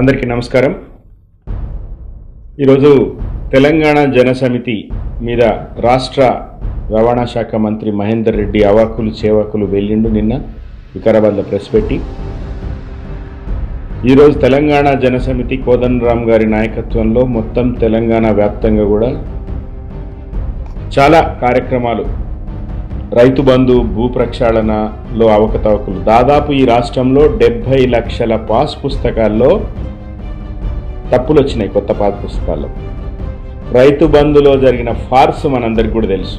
అందరికీ నమస్కారం. ఈరోజు తెలంగాణ జనసమితి మీద రాష్ట్ర రవాణా శాఖ మంత్రి మహేందర్ రెడ్డి అవాకులు చేవాకులు వెళ్ళిండు నిన్న వికారాబాద్లో ప్రెస్ పెట్టి. ఈరోజు తెలంగాణ జనసమితి కోదండరామ్ గారి నాయకత్వంలో మొత్తం తెలంగాణ వ్యాప్తంగా కూడా చాలా కార్యక్రమాలు రైతు బంధు భూ ప్రక్షాళనలో అవకతవకలు. దాదాపు ఈ రాష్ట్రంలో డెబ్బై లక్షల పాస్ పుస్తకాల్లో తప్పులు వచ్చినాయి కొత్త పాస్ పుస్తకాల్లో. రైతు బంధులో జరిగిన ఫార్స్ మనందరికి కూడా తెలుసు.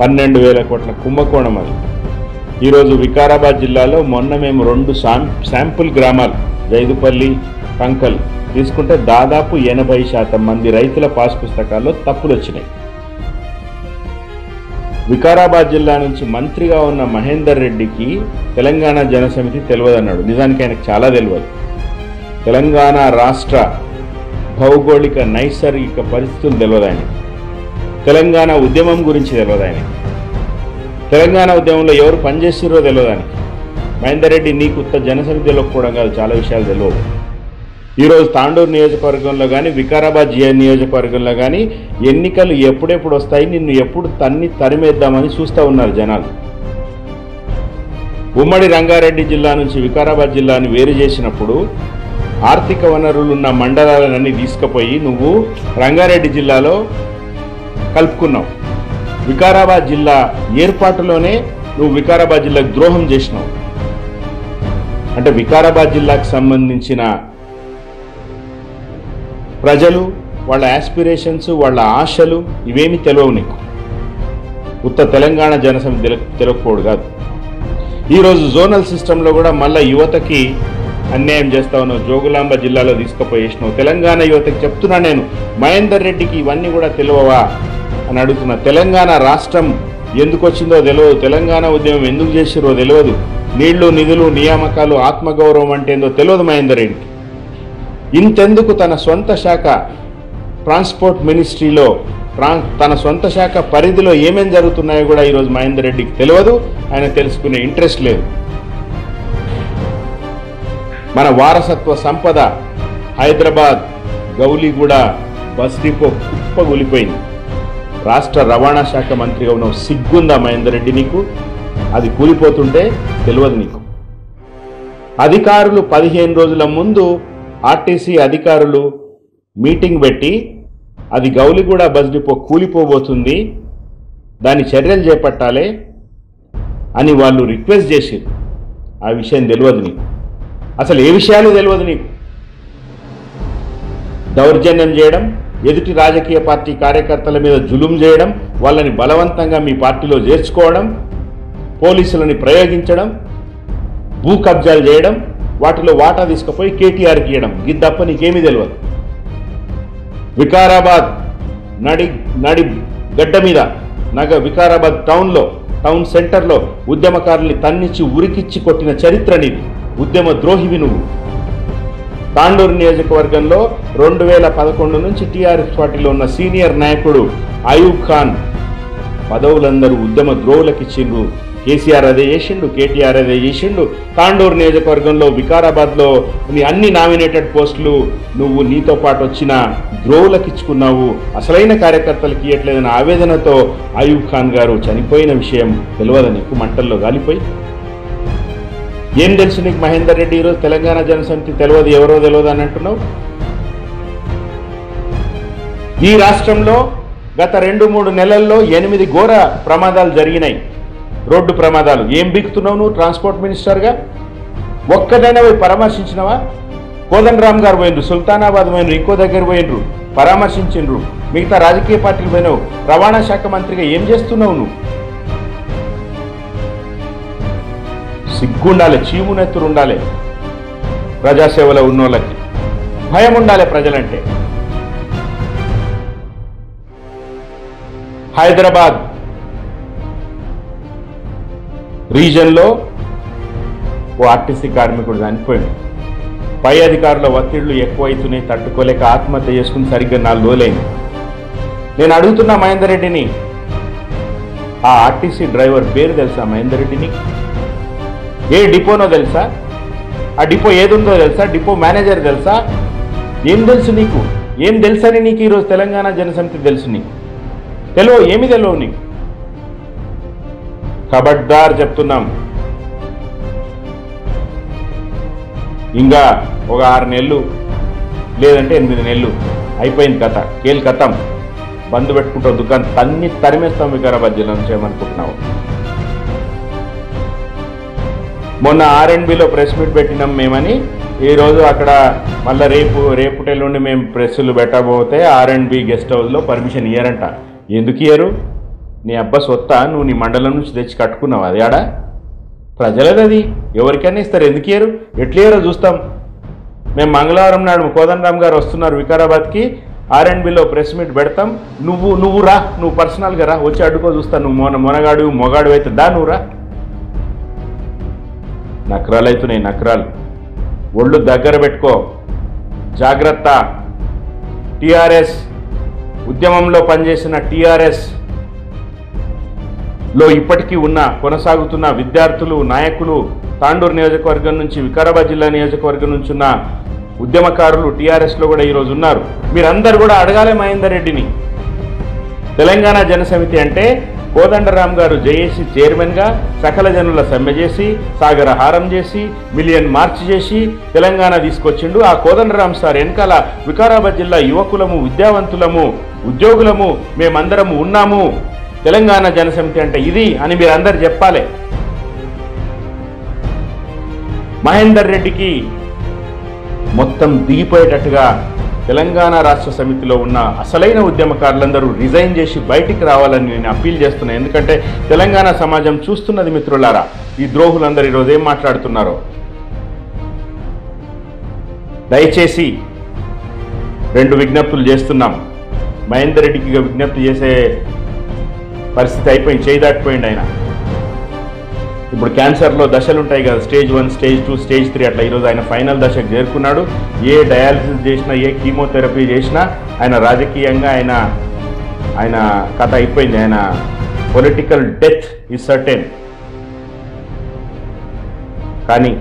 పన్నెండు వేల కోట్ల కుంభకోణం అది. ఈరోజు వికారాబాద్ జిల్లాలో మొన్న మేము రెండు శాం శాంపుల్ గ్రామాలు జైదుపల్లి కంకల్ తీసుకుంటే దాదాపు ఎనభై శాతం మంది రైతుల పాస్ పుస్తకాల్లో తప్పులు వచ్చినాయి వికారాబాద్ జిల్లా నుంచి మంత్రిగా ఉన్న మహేందర్ రెడ్డికి తెలంగాణ జనసమితి తెలియదన్నాడు నిజానికి ఆయనకు చాలా తెలియదు తెలంగాణ రాష్ట్ర భౌగోళిక నైసర్గిక పరిస్థితులు తెలియదు ఆయన తెలంగాణ ఉద్యమం గురించి తెలియదు ఆయన తెలంగాణ ఉద్యమంలో ఎవరు పనిచేసిరో తెలియదు ఆయనకి. మహేందర్ రెడ్డి నీకు ఉత్త జనసమితి తెలియకపోవడం కాదు చాలా విషయాలు తెలియదు ఈరోజు తాండూరు నియోజకవర్గంలో కానీ వికారాబాద్ జియా నియోజకవర్గంలో కానీ ఎన్నికలు ఎప్పుడెప్పుడు వస్తాయి నిన్ను ఎప్పుడు తన్ని తరిమేద్దామని చూస్తూ ఉన్నారు జనాలు. ఉమ్మడి రంగారెడ్డి జిల్లా నుంచి వికారాబాద్ జిల్లాని వేరు చేసినప్పుడు ఆర్థిక వనరులున్న మండలాలన్నీ తీసుకుపోయి నువ్వు రంగారెడ్డి జిల్లాలో కలుపుకున్నావు. వికారాబాద్ జిల్లా ఏర్పాటులోనే నువ్వు వికారాబాద్ జిల్లాకు ద్రోహం చేసినావు. అంటే వికారాబాద్ జిల్లాకు సంబంధించిన ప్రజలు వాళ్ళ యాస్పిరేషన్స్ వాళ్ళ ఆశలు ఇవేమి తెలియవు నీకు. ఉత్త తెలంగాణ జనసమితి తెల తెలియకపోడు కాదు. ఈరోజు జోనల్ సిస్టంలో కూడా మళ్ళీ యువతకి అన్యాయం చేస్తా ఉన్నావు. జోగులాంబ జిల్లాలో తీసుకుపోయేసినావు తెలంగాణ యువతకి చెప్తున్నా నేను మహేందర్ రెడ్డికి ఇవన్నీ కూడా తెలియవా అని అడుగుతున్నా. తెలంగాణ రాష్ట్రం ఎందుకు వచ్చిందో తెలియదు తెలంగాణ ఉద్యమం ఎందుకు చేసిరో తెలియదు నీళ్ళు నిధులు నియామకాలు ఆత్మగౌరవం అంటే ఏందో తెలియదు మహేందర్ రెడ్డికి. ఇంతెందుకు తన సొంత శాఖ ట్రాన్స్పోర్ట్ మినిస్ట్రీలో ట్రాన్ తన సొంత శాఖ పరిధిలో ఏమేం జరుగుతున్నాయో కూడా ఈరోజు మహేందర్ రెడ్డికి తెలియదు. ఆయన తెలుసుకునే ఇంట్రెస్ట్ లేదు. మన వారసత్వ సంపద హైదరాబాద్ గౌలీగూడ బస్ డిపో కుప్పగూలిపోయింది రాష్ట్ర రవాణా శాఖ మంత్రిగా ఉన్న సిగ్గుందా మహేందర్ రెడ్డి నీకు? అది కూలిపోతుంటే తెలియదు నీకు. అధికారులు పదిహేను రోజుల ముందు ఆర్టీసీ అధికారులు మీటింగ్ పెట్టి అది గౌలిగూడ బస్ డిపో కూలిపోబోతుంది దాని చర్యలు చేపట్టాలి అని వాళ్ళు రిక్వెస్ట్ చేసిరు ఆ విషయం తెలియదు నీకు. అసలు ఏ విషయాలు తెలియదు నీకు? దౌర్జన్యం చేయడం ఎదుటి రాజకీయ పార్టీ కార్యకర్తల మీద జులుం చేయడం వాళ్ళని బలవంతంగా మీ పార్టీలో చేర్చుకోవడం పోలీసులని ప్రయోగించడం భూ కబ్జాలు చేయడం వాటిలో వాటా తీసుకుపోయి కేటీఆర్కి ఇవ్వడం తప్ప నీకేమీ తెలియదు వికారాబాద్ నడి నడి గడ్డ మీద నగ వికారాబాద్ టౌన్లో టౌన్ సెంటర్లో ఉద్యమకారుల్ని తన్నిచ్చి ఉరికిచ్చి కొట్టిన చరిత్ర నీది. ఉద్యమ ద్రోహివి నువ్వు. తాండూరు నియోజకవర్గంలో రెండు వేల పదకొండు నుంచి టీఆర్ఎస్ పార్టీలో ఉన్న సీనియర్ నాయకుడు అయూబ్ ఖాన్. పదవులందరూ ఉద్యమ ద్రోవులకు ఇచ్చిండ్రు కేసీఆర్ అదే చేసిండు కేటీఆర్ అదే చేసిండు. తాండూరు నియోజకవర్గంలో వికారాబాద్లో నీ అన్ని నామినేటెడ్ పోస్టులు నువ్వు నీతో పాటు వచ్చిన ద్రోవులకు ఇచ్చుకున్నావు. అసలైన కార్యకర్తలకు ఇవ్వట్లేదన్న ఆవేదనతో అయూబ్ ఖాన్ గారు చనిపోయిన విషయం తెలియదని ఎక్కువ మంటల్లో గాలిపోయి. ఏం తెలుసు నీకు మహేందర్ రెడ్డి ఈరోజు తెలంగాణ జనసమితి తెలియదు ఎవరో తెలియదు అని అంటున్నావు? ఈ రాష్ట్రంలో గత రెండు మూడు నెలల్లో ఎనిమిది ఘోర ప్రమాదాలు జరిగినాయి. రోడ్డు ప్రమాదాలు. ఏం బిక్కుతున్నావు నువ్వు ట్రాన్స్పోర్ట్ మినిస్టర్గా ఒక్కదైనా పోయి పరామర్శించినవా? కోదండరామ్ గారు పోయినరు సుల్తానాబాద్ పోయినరు ఇంకో దగ్గర పోయినరు పరామర్శించిండ్రు. మిగతా రాజకీయ పార్టీలు పోయినావు రవాణా శాఖ మంత్రిగా ఏం చేస్తున్నావు నువ్వు? సిగ్గుండాలి చీమునెత్తురు ఉండాలి ప్రజాసేవలో ఉన్నోళ్ళకి. భయం ఉండాలి ప్రజలంటే. హైదరాబాద్ రీజన్లో ఓ ఆర్టీసీ కార్మికుడు చనిపోయింది పై అధికారుల ఒత్తిళ్ళు ఎక్కువైతున్నాయి తట్టుకోలేక ఆత్మహత్య చేసుకుని సరిగ్గా నాలుగు రోజులైంది. నేను అడుగుతున్నా మహేందర్ రెడ్డిని ఆ ఆర్టీసీ డ్రైవర్ పేరు తెలుసా మహేందర్ రెడ్డిని? ఏ డిపోనో తెలుసా? ఆ డిపో ఏదుందో తెలుసా? డిపో మేనేజర్ తెలుసా? ఏం తెలుసు నీకు? ఏం తెలుసని నీకు ఈరోజు తెలంగాణ జనసమితి తెలుసు నీకు. తెలియవు ఏమి తెలియవు నీకు? కబడ్దార్ చెప్తున్నాం. ఇంకా ఒక ఆరు నెలలు లేదంటే ఎనిమిది నెలలు అయిపోయింది కథ. కేల్ కథం బంద్ పెట్టుకుంటావు దుకాణం తన్ని తరిమేస్తాం వికారాబాద్ జిల్లా నుంచి ఏమనుకుంటున్నావు? మొన్న ఆర్ అండ్ బిలో ప్రెస్ మీట్ పెట్టినాం మేమని. ఈరోజు అక్కడ మళ్ళీ రేపు రేపుటెల్లుండి మేము ప్రెస్సులు పెట్టబోతే ఆర్ అండ్ బి గెస్ట్ హౌస్లో పర్మిషన్ ఇయ్యారంట. ఎందుకు ఇయ్యరు? నీ అబ్బా సొత్త నువ్వు నీ మండలం నుంచి తెచ్చి కట్టుకున్నావు. అది ఆడ? ప్రజలది అది. ఎవరికైనా ఇస్తారు. ఎందుకు ఇయ్యరు? ఎట్లేరో చూస్తాం. మేము మంగళవారం నాడు కోదండరామ్ గారు వస్తున్నారు వికారాబాద్కి. ఆర్ అండ్ బిలో ప్రెస్ మీట్ పెడతాం. నువ్వు నువ్వు రా. నువ్వు పర్సనల్గా రా. వచ్చి అడ్డుకో చూస్తా. నువ్వు మొన మొనగాడు మొగాడు అయితే దా నువ్వు రా. నకరాలు అవుతున్నాయి నకరాలు. ఒళ్ళు దగ్గర పెట్టుకో. జాగ్రత్త. టిఆర్ఎస్. ఉద్యమంలో పనిచేసిన టీఆర్ఎస్. లో ఇప్పటికీ ఉన్న కొనసాగుతున్న విద్యార్థులు నాయకులు తాండూరు నియోజకవర్గం నుంచి వికారాబాద్ జిల్లా నియోజకవర్గం నుంచి ఉన్న ఉద్యమకారులు టీఆర్ఎస్లో కూడా ఈరోజు ఉన్నారు. మీరందరూ కూడా అడగాలే మహేందర్ రెడ్డిని. తెలంగాణ జనసమితి అంటే కోదండరామ్ గారు జేఏసీ చైర్మన్గా సకల జనుల సమ్మె చేసి సాగర హారం చేసి మిలియన్ మార్చ్ చేసి తెలంగాణ తీసుకొచ్చిండు. ఆ కోదండరామ్ సార్ వెనకాల వికారాబాద్ జిల్లా యువకులము విద్యావంతులము ఉద్యోగులము మేమందరము ఉన్నాము. తెలంగాణ జనసమితి అంటే ఇది అని మీరు అందరు చెప్పాలి. మహేందర్ రెడ్డికి మొత్తం దిగిపోయేటట్టుగా తెలంగాణ రాష్ట్ర సమితిలో ఉన్న అసలైన ఉద్యమకారులందరూ రిజైన్ చేసి బయటికి రావాలని నేను అప్పీల్ చేస్తున్నాను ఎందుకంటే తెలంగాణ సమాజం చూస్తున్నది మిత్రులారా ఈ ద్రోహులందరూ ఈరోజు ఏం మాట్లాడుతున్నారో. దయచేసి రెండు విజ్ఞప్తులు చేస్తున్నాం. మహేందర్ రెడ్డికి విజ్ఞప్తి చేసే పరిస్థితి అయిపోయింది చేయి దాటిపోయింది ఆయన. ఇప్పుడు క్యాన్సర్లో దశలు ఉంటాయి కదా stage one stage two stage three అట్లా ఈరోజు ఆయన ఫైనల్ దశకు చేరుకున్నాడు. ఏ డయాలసిస్ చేసినా ఏ కీమోథెరపీ చేసినా ఆయన రాజకీయంగా ఆయన ఆయన కథ అయిపోయింది. ఆయన పొలిటికల్ డెత్ ఈ సర్టెన్ కానీ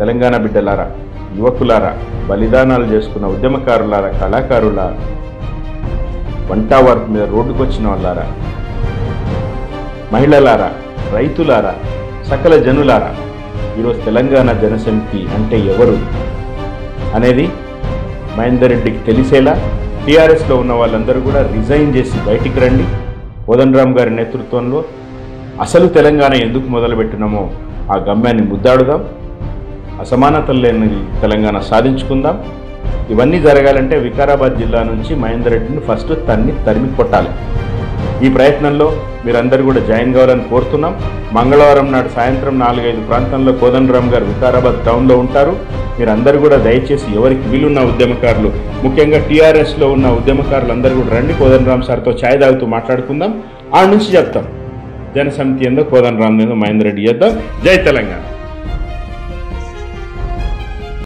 తెలంగాణ బిడ్డలారా యువకులారా బలిదానాలు చేసుకున్న ఉద్యమకారులారా కళాకారులారా వంట వర్క్ మీద రోడ్డుకు వచ్చిన వాళ్ళారా మహిళలారా రైతులారా సకల జనులారా ఈరోజు తెలంగాణ జనసమితి అంటే ఎవరు అనేది మహేందర్ రెడ్డికి తెలిసేలా టీఆర్ఎస్లో ఉన్న వాళ్ళందరూ కూడా రిజైన్ చేసి బయటికి రండి. కోదండరామ్ గారి నేతృత్వంలో అసలు తెలంగాణ ఎందుకు మొదలుపెట్టినామో ఆ గమ్యాన్ని ముద్దాడుదాం. అసమానతలు లేని తెలంగాణ సాధించుకుందాం. ఇవన్నీ జరగాలంటే వికారాబాద్ జిల్లా నుంచి మహేందర్ రెడ్డిని ఫస్ట్ తన్ని తరిమి కొట్టాలి. ఈ ప్రయత్నంలో మీరందరూ కూడా జాయిన్ కావాలని కోరుతున్నాం. మంగళవారం నాడు సాయంత్రం నాలుగైదు ప్రాంతంలో కోదండరామ్ గారు వికారాబాద్ టౌన్లో ఉంటారు. మీరందరూ కూడా దయచేసి ఎవరికి వీలున్న ఉద్యమకారులు ముఖ్యంగా టీఆర్ఎస్లో ఉన్న ఉద్యమకారులు అందరూ కూడా రండి కోదండరామ్ సార్తో ఛాయ్ తాగుతూ మాట్లాడుకుందాం. ఆ నుంచి చెప్తాం. జనసమితి ఏందో కోదండరామ్ ఏందో మహేందర్ రెడ్డి చేద్దాం. జై తెలంగాణ.